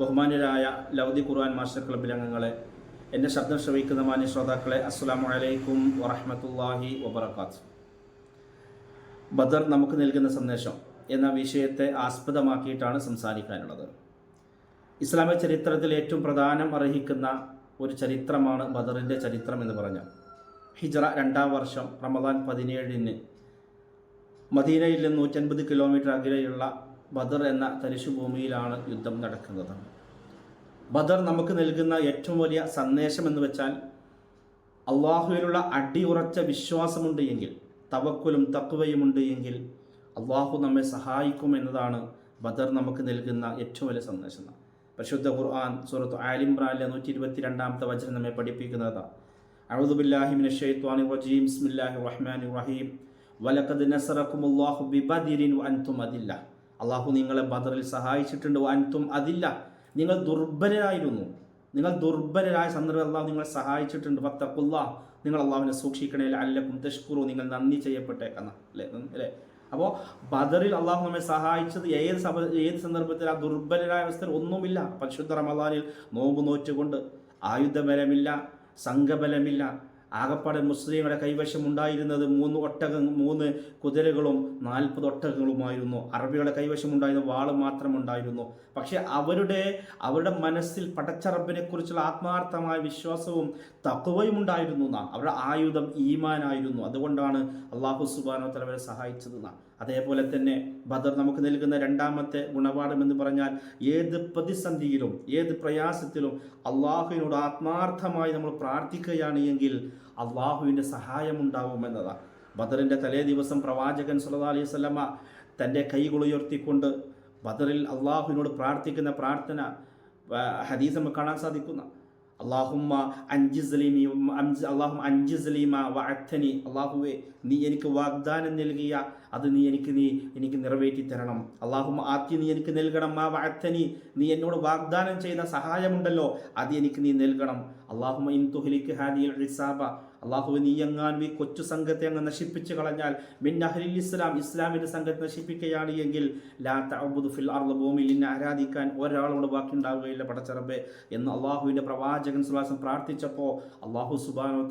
ബഹുമാന്യരായ ലൗദി ഖുർആൻ മാസ്റ്റർ ക്ലബ്ബിലെ അംഗങ്ങളെ എന്റെ ശബ്ദം ശ്രവിക്കുന്ന മാന്യ ശ്രോതാക്കളെ അസ്സാം വലൈക്കും വറഹമത്തല്ലാഹി വബർക്കാത്ത് ബദർ നമുക്ക് നൽകുന്ന സന്ദേശം എന്ന വിഷയത്തെ ആസ്പദമാക്കിയിട്ടാണ് സംസാരിക്കാനുള്ളത്. ഇസ്ലാമിക ചരിത്രത്തിൽ ഏറ്റവും പ്രധാനം അർഹിക്കുന്ന ഒരു ചരിത്രമാണ് ബദറിന്റെ ചരിത്രം എന്ന് പറഞ്ഞാൽ ഹിജറ രണ്ടാം വർഷം റമദാൻ പതിനേഴിന് മദീനയിൽ നിന്ന് നൂറ്റൻപത് കിലോമീറ്റർ അകലെയുള്ള ബദർ എന്ന തരിശുഭൂമിയിലാണ് യുദ്ധം നടക്കുന്നത്. ബദർ നമുക്ക് നൽകുന്ന ഏറ്റവും വലിയ സന്ദേശം എന്ന് വെച്ചാൽ അള്ളാഹുവിലുള്ള അടിയുറച്ച വിശ്വാസമുണ്ട് എങ്കിൽ തവക്കുലും തക്കുവയുമുണ്ട് എങ്കിൽ അള്ളാഹു നമ്മെ സഹായിക്കും എന്നതാണ് ബദർ നമുക്ക് നൽകുന്ന ഏറ്റവും വലിയ സന്ദേശം. പരിശുദ്ധ ഖുർആൻ സൂറത്ത് ആലിംബ്രാനിലെ നൂറ്റി ഇരുപത്തി രണ്ടാമത്തെ വചനം നമ്മെ പഠിപ്പിക്കുന്നത്. അഴുദുബില്ലാഹിമിൻ ഷെയ്ത്വാനി റജീം. ബിസ്മില്ലാഹി റഹ്മാൻ റഹീം. വലക്കദ് നസറക്കുമുല്ലാഹു ബിബദിരിൻ അൻതും അതില്ല അള്ളാഹു നിങ്ങളെ ബദറിൽ സഹായിച്ചിട്ടുണ്ട് അൻതും അതില്ല. നിങ്ങൾ ദുർബലരായിരുന്നു. നിങ്ങൾ ദുർബലരായ സന്ദർഭം അള്ളാഹു നിങ്ങളെ സഹായിച്ചിട്ടുണ്ട്. ഫത്തക്കുല്ല നിങ്ങൾ അള്ളാഹുവിനെ സൂക്ഷിക്കണേ അല്ലക്കും തഷ്കുറു നിങ്ങൾ നന്ദി ചെയ്യപ്പെട്ടേക്കണം അല്ലേ? അല്ലേ? അപ്പോൾ ബദറിൽ അള്ളാഹു നമ്മെ സഹായിച്ചത് ഏത് സഭ ഏത് സന്ദർഭത്തിൽ ആ ദുർബലരായ അവസ്ഥയിൽ ഒന്നുമില്ല. പരിശുദ്ധ റമദാനിൽ നോമ്പ് നോറ്റുകൊണ്ട് ആയുധബലമില്ല സംഘബലമില്ല ആകപ്പാടെ മുസ്ലിങ്ങളുടെ കൈവശം ഉണ്ടായിരുന്നത് മൂന്ന് ഒട്ടക മൂന്ന് കുതിരകളും നാൽപ്പത് ഒട്ടകങ്ങളുമായിരുന്നു. അറബികളുടെ കൈവശം ഉണ്ടായിരുന്ന വാൾ മാത്രം ഉണ്ടായിരുന്നു പക്ഷെ അവരുടെ അവരുടെ മനസ്സിൽ പടച്ചറബിനെ കുറിച്ചുള്ള ആത്മാർത്ഥമായ വിശ്വാസവും തക്കുവയും ഉണ്ടായിരുന്നു. എന്നാ അവരുടെ ആയുധം ഈമാനായിരുന്നു. അതുകൊണ്ടാണ് അള്ളാഹു സുബാനോ തലവരെ സഹായിച്ചത്. എന്നാ അതേപോലെ തന്നെ ബദർ നമുക്ക് നൽകുന്ന രണ്ടാമത്തെ ഗുണപാഠം എന്ന് പറഞ്ഞാൽ ഏത് പ്രതിസന്ധിയിലും ഏത് പ്രയാസത്തിലും അള്ളാഹുവിനോട് ആത്മാർത്ഥമായി നമ്മൾ പ്രാർത്ഥിക്കുകയാണ് എങ്കിൽ അള്ളാഹുവിന്റെ സഹായമുണ്ടാവുമെന്നതാണ് ബദറിന്റെ തലേ ദിവസം പ്രവാചകൻ സുല്ലാ അലൈഹി സ്വലമ തന്റെ കൈകളുയർത്തിക്കൊണ്ട് ബദറിൽ അള്ളാഹുവിനോട് പ്രാർത്ഥിക്കുന്ന പ്രാർത്ഥന ഹദീസ് നമുക്ക് കാണാൻ സാധിക്കുന്ന അള്ളാഹുമ്മ അഞ്ചിസ്ലീമി അള്ളാഹു അഞ്ചിസ്ലീമ വഅത്തനി. അള്ളാഹുവെ നീ എനിക്ക് വാഗ്ദാനം നൽകിയ അത് നീ എനിക്ക് നീ എനിക്ക് നിറവേറ്റി തരണം. അള്ളാഹുമ്മ ആത്തി നീ എനിക്ക് നൽകണം മാ വഅത്തനി. നീ എന്നോട് വാഗ്ദാനം ചെയ്യുന്ന സഹായമുണ്ടല്ലോ അത് എനിക്ക് നീ നൽകണം. അള്ളാഹുമ്മ ഇൻ തുഹ്ലിക്ക് ഹാദിയിൽ റിസാബ അള്ളാഹു നീ എങ്ങാനും ഈ കൊച്ചു സംഘത്തെ അങ്ങ് നശിപ്പിച്ചു കളഞ്ഞാൽ മിൻ അഹ്ലിൽ ഇസ്ലാം ഇസ്ലാമിന്റെ സംഘത്തെ നശിപ്പിക്കുകയാണ് എങ്കിൽ ലാ തഅബുദു ഫിൽ ഭൂമിയിൽ നിന്നെ ആരാധിക്കാൻ ഒരാളോട് ബാക്കി ഉണ്ടാവുകയില്ല പടച്ചറബെ എന്ന് അള്ളാഹുവിന്റെ പ്രവാചകൻ സുലാസം പ്രാർത്ഥിച്ചപ്പോൾ അള്ളാഹു സുബാനോ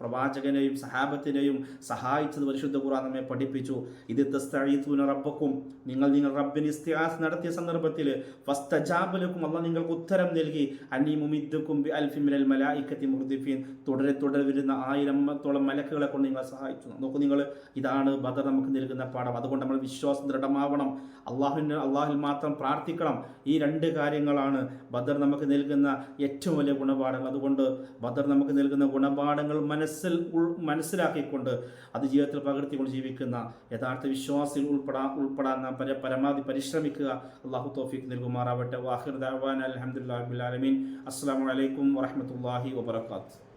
പ്രവാചകനെയും സഹാബത്തിനെയും സഹായിച്ചത് പരിശുദ്ധ ഖുർആൻ നമ്മെ പഠിപ്പിച്ചു. ഇത് തസ്തഈതുന റബ്ബക്കും നിങ്ങൾ നിങ്ങൾ റബ്ബിന് ഇസ്തിഹാസ് നടത്തിയ സന്ദർഭത്തിൽ ഫസ്തജാബലക്കും അള്ളാഹ് നിങ്ങൾക്ക് ഉത്തരം നൽകി. അന്നീ മുമിദ്ദുക്കും ബി അൽഫി മിനൽ മലായിക്കത്തി മുർദിഫീൻ. തുടരെ തുടരെ വരുന്ന ആയിരത്തോളം മലക്കുകളെ കൊണ്ട് നിങ്ങളെ സഹായിച്ചു. നോക്കൂ നിങ്ങൾ ഇതാണ് ബദർ നമുക്ക് നൽകുന്ന പാഠം. അതുകൊണ്ട് നമ്മൾ വിശ്വാസം ദൃഢമാവണം. അള്ളാഹുവിന് അള്ളാഹിൽ മാത്രം പ്രാർത്ഥിക്കണം. ഈ രണ്ട് കാര്യങ്ങളാണ് ബദർ നമുക്ക് നൽകുന്ന ഏറ്റവും വലിയ ഗുണപാഠങ്ങൾ. അതുകൊണ്ട് ബദർ നമുക്ക് നൽകുന്ന ഗുണപാഠങ്ങൾ മനസ്സിൽ മനസ്സിലാക്കിക്കൊണ്ട് അത് ജീവിതത്തിൽ പകർത്തിക്കൊണ്ട് ജീവിക്കുന്ന യഥാർത്ഥ വിശ്വാസിൽ ഉൾപ്പെടാ ഉൾപ്പെടാൻ നാം പര പരമാവധി പരിശ്രമിക്കുക. അള്ളാഹു തോഫിക്ക് നൽകുമാറാവട്ടെ. വാഹിർ ദാവാൻ അലഹമുല്ലാ അസ്സാം വലൈക്കും വറഹമത്തല്ലാഹി വാബർക്കാത്തു